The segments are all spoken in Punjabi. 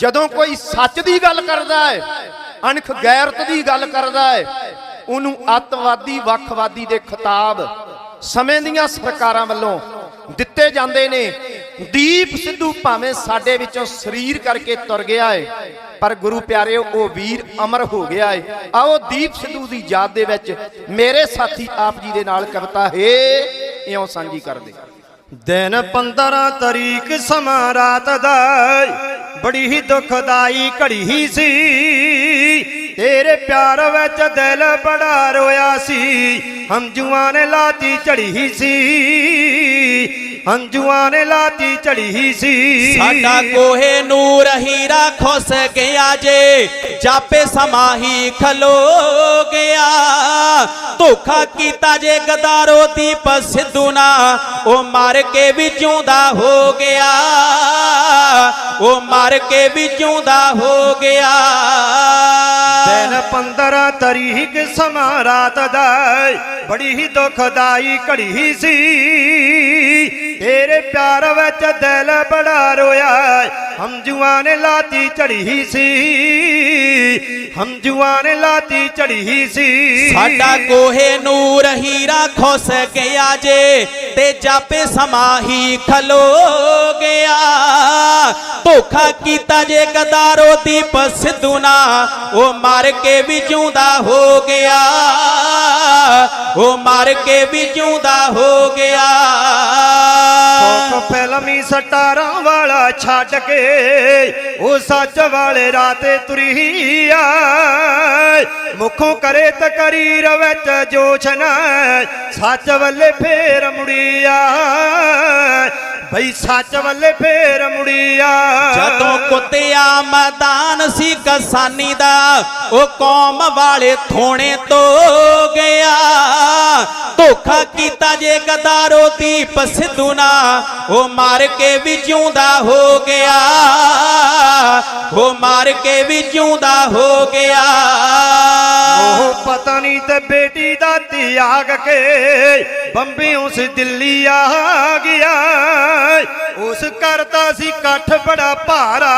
ਜਦੋਂ ਕੋਈ ਸੱਚ ਦੀ ਗੱਲ ਕਰਦਾ ਹੈ, ਅਣਖ ਗੈਰਤ ਦੀ ਗੱਲ ਕਰਦਾ ਹੈ, ਉਹਨੂੰ ਅੱਤਵਾਦੀ, ਵੱਖਵਾਦੀ ਦੇ ਖਿਤਾਬ ਸਮੇਂ ਦੀਆਂ ਸਰਕਾਰਾਂ ਵੱਲੋਂ ਦਿੱਤੇ ਜਾਂਦੇ ਨੇ। ਦੀਪ ਸਿੱਧੂ ਭਾਵੇਂ ਸਾਡੇ ਵਿੱਚੋਂ ਸਰੀਰ ਕਰਕੇ ਤੁਰ ਗਿਆ ਹੈ ਪਰ ਗੁਰੂ ਪਿਆਰਿਓ, ਉਹ ਵੀਰ ਅਮਰ ਹੋ ਗਿਆ ਹੈ ਆਓ ਦੀਪ ਸਿੱਧੂ ਦੀ ਯਾਦ ਦੇ ਵਿੱਚ ਮੇਰੇ ਸਾਥੀ ਆਪ ਜੀ ਦੇ ਨਾਲ ਕਵਿਤਾ ਹੈ, ਇਉਂ ਸਾਂਝੀ ਕਰਦੇ। ਦਿਨ 15 ਤਰੀਕ ਸਮਾਂ ਰਾਤ ਦਾ ਬੜੀ ਹੀ ਦੁਖਦਾਈ ਘੜੀ ਸੀ। ਤੇਰੇ ਪਿਆਰ ਵਿੱਚ ਦਿਲ ਬੜਾ ਰੋਇਆ ਸੀ। ਹੰਝੂਆਂ ਨੇ ਲਾਤੀ ਝੜੀ ਸੀ। ਹੰਝੂਆਂ ਨੇ ਲਾਤੀ ਝੜੀ ਸੀ। ਸਾਡਾ ਕੋਹੇ ਨੂਰ ਹੀਰਾ ਖੁੱਸ ਗਿਆ ਜੇ। ਜਾਪੇ ਸਮਾਹੀ ਖਲੋ। ਧੋਖਾ ਕੀਤਾ ਜੇ ਗਦਾਰੋ ਦੀਪ ਸਿੱਧੂ ਨਾ, ਉਹ ਮਾਰ ਕੇ ਵੀ ਜਿਉਂਦਾ ਹੋ ਗਿਆ। ਉਹ ਮਾਰ ਕੇ ਵੀ ਜਿਉਂਦਾ ਹੋ ਗਿਆ। ਦਿਨ 15 ਤਰੀਕ ਸਮਾਂ ਰਾਤ ਦਾ ਬੜੀ ਹੀ ਦੁਖਦਾਈ ਘੜੀ ਸੀ। ਤੇਰੇ ਪਿਆਰ ਵਿੱਚ ਦਿਲ ਬੜਾ ਰੋਇਆ ਹਮਜੂਆਂ ਨੇ ਲਾਤੀ ਝੜੀ ਸੀ। ਹਮਜੂਆਂ ਨੇ ਲਾਤੀ ਝੜੀ ਸੀ। ਸਾਡਾ ਕੋਹੇ ਨੂਰ ਹੀਰਾ ਖੁੱਸ ਗਿਆ ਜੇ ਤੇ ਜਾਪੇ ਸਮਾਹੀ ਖਲੋ ਗਿਆ। ਧੋਖਾ ਕੀਤਾ ਜੇ ਕਦਾਰੋ ਦੀਪ ਸਿੱਧੂ ਨਾ, ਉਹ ਮਾਰ ਕੇ ਵੀ ਜਿਉਂਦਾ ਹੋ ਗਿਆ। ਉਹ ਮਾਰ ਕੇ ਵੀ ਜਿਉਂਦਾ ਹੋ ਗਿਆ। ਸੁੱਖ ਫਿਲਮੀ ਸਟਾਰਾਂ ਵਾਲਾ ਛੱਡ ਕੇ ਉਹ ਸੱਚ ਵਾਲੇ ਰਾਤੇ ਤੁਰੀ ਆ। ਮੁਖੋਂ ਕਰੇ ਤਕਰੀਰ ਵਿੱਚ ਜੋਸ਼ ਨਾ ਸੱਚ ਵੱਲੇ ਫੇਰ ਮੁੜੀ ਆ ਸੱਚ ਵੱਲੇ ਫੇਰ ਮੁੜੀ ਜਦੋਂ ਕੁੱਤਿਆ ਮੈਦਾਨ ਸੀ ਕਸਾਨੀ ਦਾ, ਉਹ ਕੌਮ ਵਾਲੇ ਥੋਣੇ ਤੋਂ ਗਿਆ। ਧੋਖਾ ਕੀਤਾ ਜੇ ਗਦਾਰੋ ਦੀਪ ਸਿੱਧੂ ਨਾ ਉਹ ਮਾਰ ਕੇ ਵੀ ਜਿਉਂਦਾ ਹੋ ਗਿਆ। ਉਹ ਮਾਰ ਕੇ ਵੀ ਜਿਉਂਦਾ ਹੋ ਗਿਆ। ਉਹ ਪਤਾ ਨਹੀਂ ਤੇ ਬੇਟੀ ਦਾ ਤਿਆਗ ਕੇ ਬੰਬੇ ਉਸ ਦਿੱਲੀ ਆ ਗਿਆ। ਉਸ ਕਰਤਾ ਸੀ ਕੱਠ ਬੜਾ ਭਾਰਾ,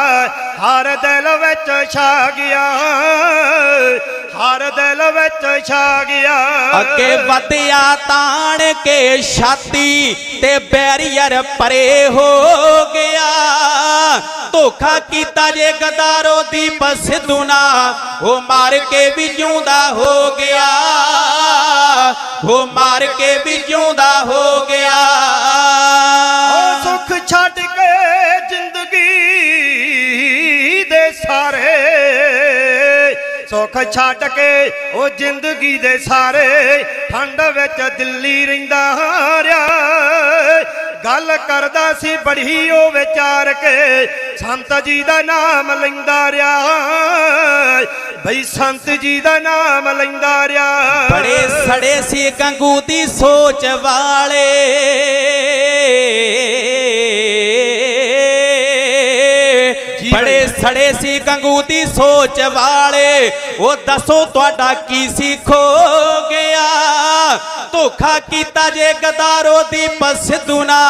ਹਰ ਦਿਲ ਵਿੱਚ ਛਾ ਗਿਆ। ਹਰ ਦਿਲ ਵਿੱਚ ਛਾ ਗਿਆ। ਅੱਗੇ ਵਧਿਆ ਤਾਣ ਕੇ ਛਾਤੀ ਤੇ ਬੈਰੀਅਰ ਪਰੇ ਹੋ ਗਿਆ। ਧੋਖਾ ਕੀਤਾ ਜੇ ਗਦਾਰੋ ਦੀ ਸਿੱਧੂ ਨਾ ਉਹ ਮਾਰ ਕੇ ਵੀ ਜਿਉਂਦਾ ਹੋ ਗਿਆ। ਉਹ ਮਾਰ ਕੇ ਵੀ ਜਿਉਂਦਾ ਹੋ ਗਿਆ। ਉਹ ਸੁੱਖ ਛੱਡ ਕੇ ਜ਼ਿੰਦਗੀ ਦੇ ਸਾਰੇ, ਸੁੱਖ ਛੱਡ ਕੇ ਉਹ ਜ਼ਿੰਦਗੀ ਦੇ ਸਾਰੇ, ਠੰਡ ਵਿੱਚ ਦਿੱਲੀ ਰਹਿੰਦਾ ਰਿਹਾ। ਗੱਲ ਕਰਦਾ ਸੀ ਬੜੀ ਉਹ ਵਿਚਾਰ ਕੇ, ਸੰਤ ਜੀ ਦਾ ਨਾਮ ਲੈਂਦਾ ਰਿਹਾ। ਬਈ ਸੰਤ ਜੀ ਦਾ ਨਾਮ ਲੈਂਦਾ ਰਿਹਾ। ਬੜੇ ਸੜੇ ਸੀ ਗੰਗੂ ਦੀ ਸੋਚ ਵਾਲੇ। ਖੜੇ ਸੀ ਗੰਗੂ ਦੀ ਸੋਚ ਵਾਲੇ। ਉਹ ਦੱਸੋ ਤੁਹਾਡਾ ਕੀ ਸੀ ਖੋ ਗਿਆ। ਧੋਖਾ ਕੀਤਾ ਜੇ ਗਦਾਰੋ ਦੀ ਸਿੱਧੂ ਨਾ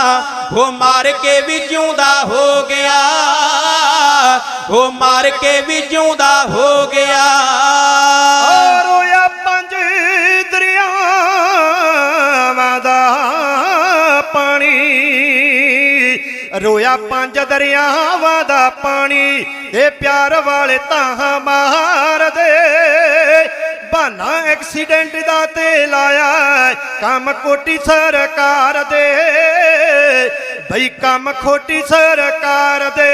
ਉਹ ਮਾਰ ਕੇ ਵੀ ਜਿਉਂਦਾ ਹੋ ਗਿਆ। ਉਹ ਮਾਰ ਕੇ ਵੀ ਜਿਉਂਦਾ ਹੋ ਗਿਆ। ਰੋਇਆ ਪੰਜ ਦਰਿਆਵਾਂ ਦਾ ਪਾਣੀ ਇਹ ਪਿਆਰ ਵਾਲੇ ਤਾਂ ਮਾਰਦੇ ਬਹਾਨਾ ਐਕਸੀਡੈਂਟ ਦਾ ਤੇ ਲਾਇਆ ਕੰਮ ਕੋਟੀ ਸਰਕਾਰ ਦੇ। ਬਈ ਕੰਮ ਖੋਟੀ ਸਰਕਾਰ ਦੇ।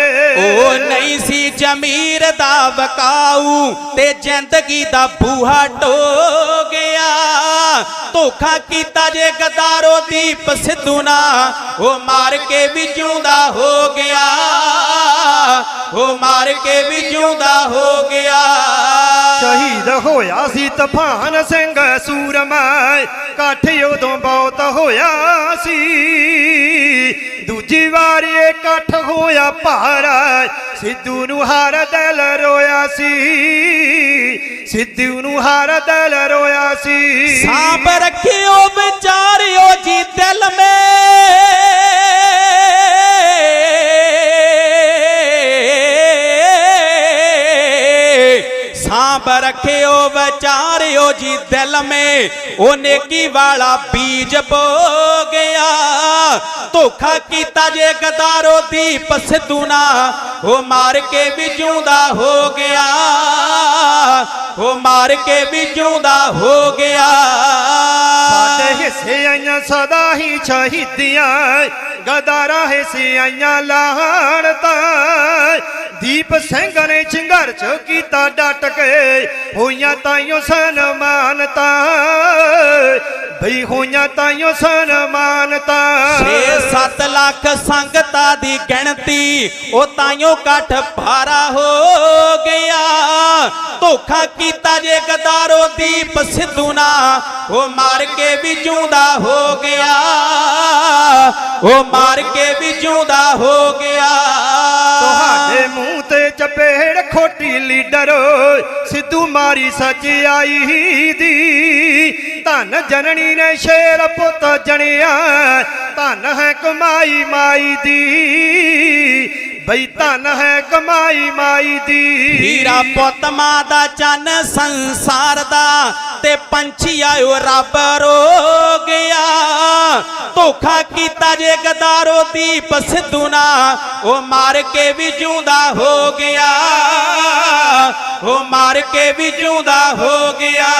ਉਹ ਨਹੀਂ ਸੀ ਜ਼ਮੀਰ ਦਾ ਵਕਾਊ ਤੇ ਜ਼ਿੰਦਗੀ ਦਾ ਬੂਹਾ ਟੋ ਗਿਆ। ਧੋਖਾ ਕੀਤਾ ਜੇ ਗਦਾਰੋ ਦੀਪ ਸਿੱਧੂ ਨਾ ਉਹ ਮਾਰ ਕੇ ਵੀ ਜਿਉਂਦਾ ਹੋ ਗਿਆ। ਉਹ ਮਾਰ ਕੇ ਵੀ ਜਿਉਂਦਾ ਹੋ ਗਿਆ। ਸ਼ਹੀਦ ਹੋਇਆ ਸੀ ਤੂਫਾਨ ਸਿੰਘ ਸੂਰਮਾ ਇਕੱਠ ਉਦੋਂ ਬਹੁਤ ਹੋਇਆ ਸੀ। ਦੂਜੀ ਵਾਰ ਇਹ ਇਕੱਠ ਹੋਇਆ ਭਾਰਾ, ਸਿੱਧੂ ਨੂੰ ਹਰ ਦਿਲ ਰੋਇਆ ਸੀ। ਸਿੱਧੂ ਨੂੰ ਹਰ ਦਿਲ ਰੋਇਆ ਸੀ। ਸਾਂਭ ਰੱਖਿਓ ਵਿਚਾਰਿਓ ਜੀ ਦਿਲ ਮੇ। ਆਪ ਰੱਖਿਓ, ਵਿਚਾਰਿਓ ਜੀ ਦਿਲ ਮੇ। ਉਹ ਨੇਕੀ ਵਾਲਾ ਬੀਜ ਬੋ ਗਿਆ ਧੋਖਾ ਕੀਤਾ ਜੇ ਗਦਾਰੋ ਦੀਪ ਸਿੱਧੂ ਨਾ ਉਹ ਮਾਰ ਕੇ ਵੀ ਜਿਉਂਦਾ ਹੋ ਗਿਆ। ਉਹ ਮਾਰ ਕੇ ਵੀ ਜਿਉਂਦਾ ਹੋ ਗਿਆ। ਸਾਡੇ ਹਿੱਸੇ ਆਈਆਂ ਸਦਾ ਹੀ ਸ਼ਹੀਦੀਆਂ ਗਦਾਰਾ ਹਿੱਸੇ ਆਈਆਂ ਲਾਹਣਤਾ ਦੀਪ ਸਿੰਘ ਨੇ ਸੰਘਰਸ਼ ਕੀਤਾ ਡਟ ਕੇ ਹੋਈਆਂ ਤਾਈਓ ਸਨਮਾਨਤਾ ਬਈ ਹੋਈਆਂ ਤਾਈਓ ਸਨਮਾਨਤਾ। 6-7 ਲੱਖ ਸੰਗਤਾਂ ਦੀ ਗਿਣਤੀ ਉਹ ਤਾਈਓ ਕੱਠ ਭਾਰਾ ਹੋ ਗਿਆ। ਧੋਖਾ ਕੀਤਾ ਜੇ ਗਦਾਰੋ ਦੀਪ ਸਿੱਧੂ ਨਾ ਉਹ ਮਾਰ ਕੇ ਵੀ ਜਿਉਂਦਾ ਹੋ ਗਿਆ। ਉਹ ਮਾਰ ਕੇ ਵੀ ਜਿਉਂਦਾ ਹੋ ਗਿਆ। ਤੁਹਾਡੇ ਮੂੰਹ ਤੇ ਚਪੇੜ ਖੋਟੀ ਲੀਡਰ ਸਿੱਧੂ ਮਾਰੀ ਸੱਚਾਈ ਦੀ। ਧਨ ਜਨਨੀ ਨੇ ਸ਼ੇਰ ਪੁੱਤ ਜਣਿਆ, ਧਨ ਹੈ ਕਮਾਈ ਮਾਈ ਦੀ। ਬਈ ਧਨ ਹੈ ਕਮਾਈ ਮਾਈ ਦੀ। ਹੀਰਾ ਪੁੱਤ ਮਾਂ ਦਾ ਚੰਨ ਸੰਸਾਰ ਦਾ, ਤੇ ਪੰਛੀ ਆਇਓ ਰੱਬ ਰੋ ਗਿਆ ਧੋਖਾ ਕੀਤਾ ਜੇ ਗਦਾਰੋ ਦੀਪ ਸਿੱਧੂ ਨਾ ਉਹ ਮਾਰ ਕੇ ਵੀ ਜਿਉਂਦਾ ਹੋ ਗਿਆ। ਉਹ ਮਾਰ ਕੇ ਵੀ ਜਿਉਂਦਾ ਹੋ ਗਿਆ।